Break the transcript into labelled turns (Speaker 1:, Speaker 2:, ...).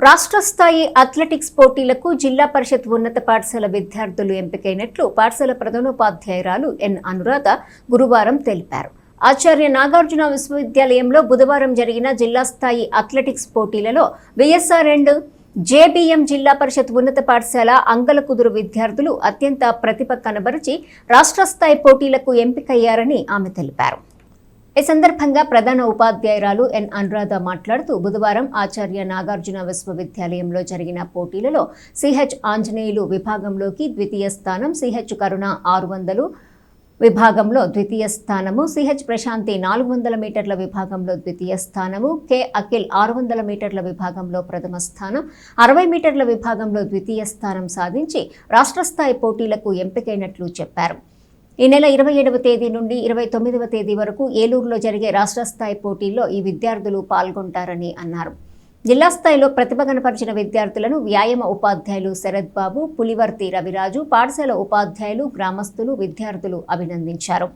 Speaker 1: రాష్ట్ర స్థాయి అథ్లెటిక్స్ పోటీలకు జిల్లా పరిషత్ ఉన్నత పాఠశాల విద్యార్థులు ఎంపికైనట్లు పాఠశాల ప్రధానోపాధ్యాయురాలు ఎన్ అనురాధ గురువారం తెలిపారు. ఆచార్య నాగార్జున విశ్వవిద్యాలయంలో బుధవారం జరిగిన జిల్లా స్థాయి అథ్లెటిక్స్ పోటీలలో విఎస్ఆర్ అండ్ జేబీఎం జిల్లా పరిషత్ ఉన్నత పాఠశాల అంగల కుదురు విద్యార్థులు అత్యంత ప్రతిభ కనబరిచి రాష్ట్ర స్థాయి పోటీలకు ఎంపికయ్యారని ఆమె తెలిపారు. ఈ సందర్భంగా ప్రధాన ఉపాధ్యాయురాలు ఎన్. అనురాధ మాట్లాడుతూ బుధవారం ఆచార్య నాగార్జున విశ్వవిద్యాలయంలో జరిగిన పోటీలలో సిహెచ్ ఆంజనేయులు విభాగంలోకి ద్వితీయ స్థానం సిహెచ్ కరుణ ఆరు వందలు విభాగంలో ద్వితీయ స్థానము సిహెచ్ ప్రశాంతి నాలుగు వందల మీటర్ల విభాగంలో ద్వితీయ స్థానము కె అఖిల్ ఆరు వందల మీటర్ల విభాగంలో ప్రథమ స్థానం అరవై మీటర్ల విభాగంలో ద్వితీయ స్థానం సాధించి రాష్ట్ర స్థాయి పోటీలకు ఎంపికైనట్లు చెప్పారు. ఈ నెల ఇరవై ఏడవ తేదీ నుండి ఇరవై తొమ్మిదవ తేదీ వరకు ఏలూరులో జరిగే రాష్ట్ర స్థాయి పోటీల్లో ఈ విద్యార్థులు పాల్గొంటారని అన్నారు. జిల్లా స్థాయిలో ప్రతిభ కనపరిచిన విద్యార్థులను వ్యాయామ ఉపాధ్యాయులు శరత్ బాబు పులివర్తి రవిరాజు పాఠశాల ఉపాధ్యాయులు గ్రామస్తులు విద్యార్థులు అభినందించారు.